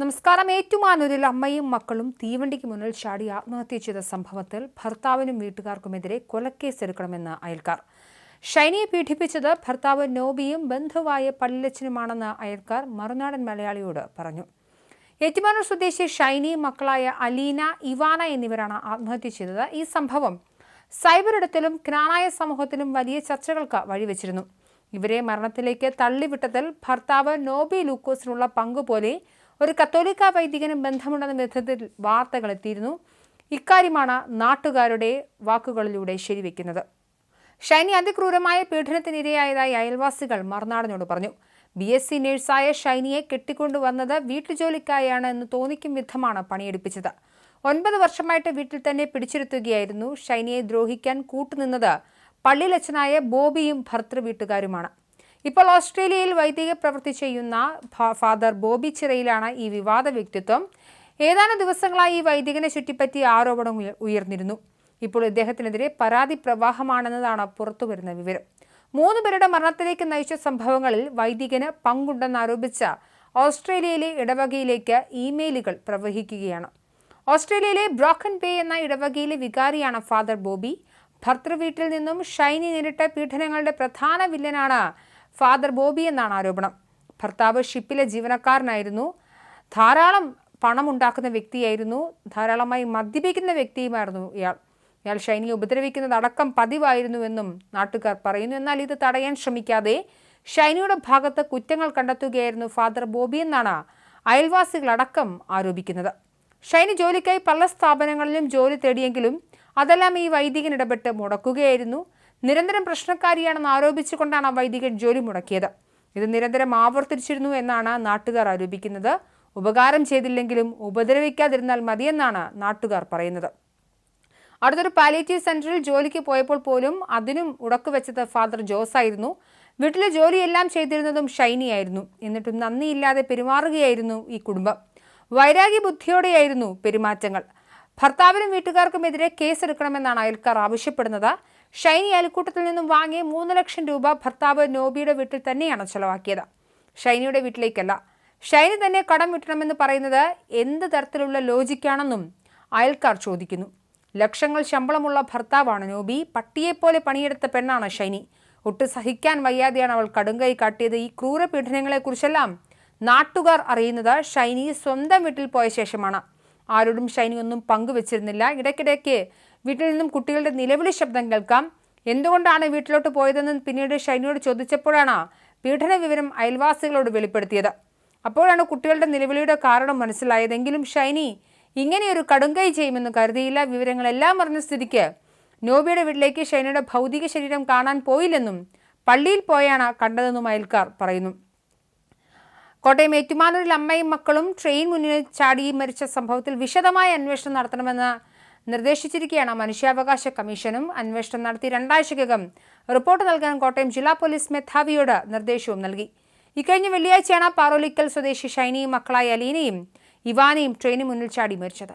നമസ്കാരം. ഏറ്റുമാനൂരിൽ അമ്മയും മക്കളും തീവണ്ടിക്ക് മുന്നിൽ ചാടി ആത്മഹത്യ ചെയ്ത സംഭവത്തിൽ ഭർത്താവിനും വീട്ടുകാർക്കുമെതിരെ കൊലക്കേസ് എടുക്കണമെന്ന് അയൽക്കാർ. ഷൈനിയെ പീഡിപ്പിച്ചത് ഭർത്താവ് നോബിയും ബന്ധുവായ പള്ളിലച്ചനുമാണെന്ന് അയൽക്കാർ മറുനാടൻ മലയാളിയോട് പറഞ്ഞു. ഏറ്റുമാനൂർ സ്വദേശി ഷൈനി മക്കളായ അലീന ഇവാന എന്നിവരാണ് ആത്മഹത്യ ചെയ്തത്. ഈ സംഭവം സൈബർ ഇടത്തിലും സമൂഹത്തിലും വലിയ ചർച്ചകൾക്ക് വഴിവെച്ചിരുന്നു. ഇവരെ മരണത്തിലേക്ക് തള്ളിവിട്ടതിൽ ഭർത്താവ് നോബി ലൂക്കോസിനുള്ള പങ്കുപോലെ ഒരു കത്തോലിക്ക വൈദികനും ബന്ധമുണ്ടെന്ന വിധത്തിൽ വാർത്തകൾ എത്തിയിരുന്നു. ഇക്കാര്യമാണ് നാട്ടുകാരുടെ വാക്കുകളിലൂടെ ശരിവെക്കുന്നത്. ഷൈനി അതിക്രൂരമായ പീഡനത്തിനിരയായതായി അയൽവാസികൾ മറുനാടനോട് പറഞ്ഞു. ബി എസ് സി നഴ്സായ ഷൈനിയെ കെട്ടിക്കൊണ്ടുവന്നത് വീട്ടുജോലിക്കായാണ് എന്ന് തോന്നിക്കും വിധമാണ് പണിയെടുപ്പിച്ചത്. ഒൻപത് വർഷമായിട്ട് വീട്ടിൽ തന്നെ പിടിച്ചിരുത്തുകയായിരുന്നു. ഷൈനിയെ ദ്രോഹിക്കാൻ കൂട്ടുനിന്നത് പള്ളിയിലച്ഛനായ ബോബിയും ഭർത്തൃ വീട്ടുകാരുമാണ്. ഇപ്പോൾ ഓസ്ട്രേലിയയിൽ വൈദിക പ്രവൃത്തി ചെയ്യുന്ന ഫാദർ ബോബി ചിറയിലാണ് ഈ വിവാദ വ്യക്തിത്വം. ഏതാനും ദിവസങ്ങളായി ഈ വൈദികനെ ചുറ്റിപ്പറ്റി ആരോപണം ഉയർന്നിരുന്നു. ഇപ്പോൾ ഇദ്ദേഹത്തിനെതിരെ പരാതി പ്രവാഹമാണെന്നതാണ് പുറത്തുവരുന്ന വിവരം. മൂന്ന് പേരുടെ മരണത്തിലേക്ക് നയിച്ച സംഭവങ്ങളിൽ വൈദികന് പങ്കുണ്ടെന്നാരോപിച്ച ഓസ്ട്രേലിയയിലെ ഇടവകയിലേക്ക് ഇമെയിലുകൾ പ്രവഹിക്കുകയാണ്. ഓസ്ട്രേലിയയിലെ ബ്രോക്കൻ ബേ എന്ന ഇടവകയിലെ വികാരിയാണ് ഫാദർ ബോബി. ഭർത്തൃവീട്ടിൽ നിന്നും ഷൈനി നേരിട്ട പീഡനങ്ങളുടെ പ്രധാന വില്ലനാണ് ഫാദർ ബോബി എന്നാണ് ആരോപണം. ഭർത്താവ് ഷിപ്പിലെ ജീവനക്കാരനായിരുന്നു. ധാരാളം പണം ഉണ്ടാക്കുന്ന വ്യക്തിയായിരുന്നു. ധാരാളമായി മദ്യപിക്കുന്ന വ്യക്തിയുമായിരുന്നു ഇയാൾ. ഇയാൾ ഷൈനിയെ ഉപദ്രവിക്കുന്നത് അടക്കം പതിവായിരുന്നുവെന്നും നാട്ടുകാർ പറയുന്നു. എന്നാൽ ഇത് തടയാൻ ശ്രമിക്കാതെ ഷൈനിയുടെ ഭാഗത്ത് കുറ്റങ്ങൾ കണ്ടെത്തുകയായിരുന്നു ഫാദർ ബോബി എന്നാണ് അയൽവാസികളടക്കം ആരോപിക്കുന്നത്. ഷൈനി ജോലിക്കായി പല സ്ഥാപനങ്ങളിലും ജോലി തേടിയെങ്കിലും അതെല്ലാം ഈ വൈദികൻ ഇടപെട്ട് മുടക്കുകയായിരുന്നു. നിരന്തരം പ്രശ്നക്കാരിയാണെന്ന് ആരോപിച്ചുകൊണ്ടാണ് വൈദികൻ ജോലി മുടക്കിയത്. ഇത് നിരന്തരം ആവർത്തിച്ചിരുന്നു എന്നാണ് നാട്ടുകാർ ആരോപിക്കുന്നത്. ഉപകാരം ചെയ്തില്ലെങ്കിലും ഉപദ്രവിക്കാതിരുന്നാൽ മതിയെന്നാണ് നാട്ടുകാർ പറയുന്നത്. അടുത്തൊരു പാലിയേറ്റീവ് സെന്ററിൽ ജോലിക്ക് പോയപ്പോൾ പോലും അതിനും ഉടക്കുവെച്ചത് ഫാദർ ജോസ് ആയിരുന്നു. വീട്ടിലെ ജോലിയെല്ലാം ചെയ്തിരുന്നതും ഷൈനിയായിരുന്നു എന്നിട്ടും നന്ദിയില്ലാതെ പെരുമാറുകയായിരുന്നു ഈ കുടുംബം. വൈരാഗ്യ ബുദ്ധിയോടെയായിരുന്നു പെരുമാറ്റങ്ങൾ. ഭർത്താവിനും വീട്ടുകാർക്കുമെതിരെ കേസെടുക്കണമെന്നാണ് അയൽക്കാർ ആവശ്യപ്പെടുന്നത്. ഷൈനി അയൽക്കൂട്ടത്തിൽ നിന്നും വാങ്ങിയ മൂന്ന് ലക്ഷം രൂപ ഭർത്താവ് നോബിയുടെ വീട്ടിൽ തന്നെയാണ് ചെലവാക്കിയത്. ഷൈനിയുടെ വീട്ടിലേക്കല്ല. ഷൈനി തന്നെ കടം വിട്ടണമെന്ന് പറയുന്നത് എന്ത് തരത്തിലുള്ള ലോജിക്കാണെന്നും അയൽക്കാർ ചോദിക്കുന്നു. ലക്ഷങ്ങൾ ശമ്പളമുള്ള ഭർത്താവാണ് നോബി. പട്ടിയെപ്പോലെ പണിയെടുത്ത പെണ്ണാണ് ഷൈനി. ഒട്ട് സഹിക്കാൻ വയ്യാതെയാണ് അവൾ കടുങ്കൈ കാട്ടിയത്. ഈ ക്രൂര പീഡനങ്ങളെക്കുറിച്ചെല്ലാം നാട്ടുകാർ അറിയുന്നത് ഷൈനി സ്വന്തം വീട്ടിൽ പോയ ശേഷമാണ്. ആരോടും ഷൈനി ഒന്നും പങ്കുവച്ചിരുന്നില്ല. ഇടയ്ക്കിടയ്ക്ക് വീട്ടിൽ നിന്നും കുട്ടികളുടെ നിലവിളി ശബ്ദം കേൾക്കാം. എന്തുകൊണ്ടാണ് വീട്ടിലോട്ട് പോയതെന്ന് പിന്നീട് ഷൈനിയോട് ചോദിച്ചപ്പോഴാണ് പീഡന വിവരം അയൽവാസികളോട് വെളിപ്പെടുത്തിയത്. അപ്പോഴാണ് കുട്ടികളുടെ നിലവിളിയുടെ കാരണം മനസ്സിലായതെങ്കിലും ഷൈനി ഇങ്ങനെയൊരു കടുങ്കൈ ചെയ്യുമെന്ന് കരുതിയില്ല. വിവരങ്ങളെല്ലാം അറിഞ്ഞ സ്ഥിതിക്ക് നോബിയുടെ വീട്ടിലേക്ക് ഷൈനയുടെ ഭൗതിക ശരീരം കാണാൻ പോയില്ലെന്നും പള്ളിയിൽ പോയാണ് കണ്ടതെന്നും അയൽക്കാർ പറയുന്നു. കോട്ടയം ഏറ്റുമാനൂരിൽ അമ്മയും മക്കളും ട്രെയിൻ മുന്നിൽ ചാടി മരിച്ച സംഭവത്തിൽ വിശദമായ അന്വേഷണം നടത്തണമെന്ന് നിർദ്ദേശിച്ചിരിക്കുകയാണ് മനുഷ്യാവകാശ കമ്മീഷനും അന്വേഷണം നടത്തി രണ്ടാഴ്ചക്കകം റിപ്പോർട്ട് നൽകാൻ കോട്ടയം ജില്ലാ പോലീസ് മേധാവിയോട് നിർദ്ദേശവും നൽകി. ഇക്കഴിഞ്ഞ വെള്ളിയാഴ്ചയാണ് പാറോലിക്കൽ സ്വദേശി ഷൈനിയും മക്കളായ അലീനയും ഇവാനയും ട്രെയിനിന് മുന്നിൽ ചാടി മരിച്ചത്.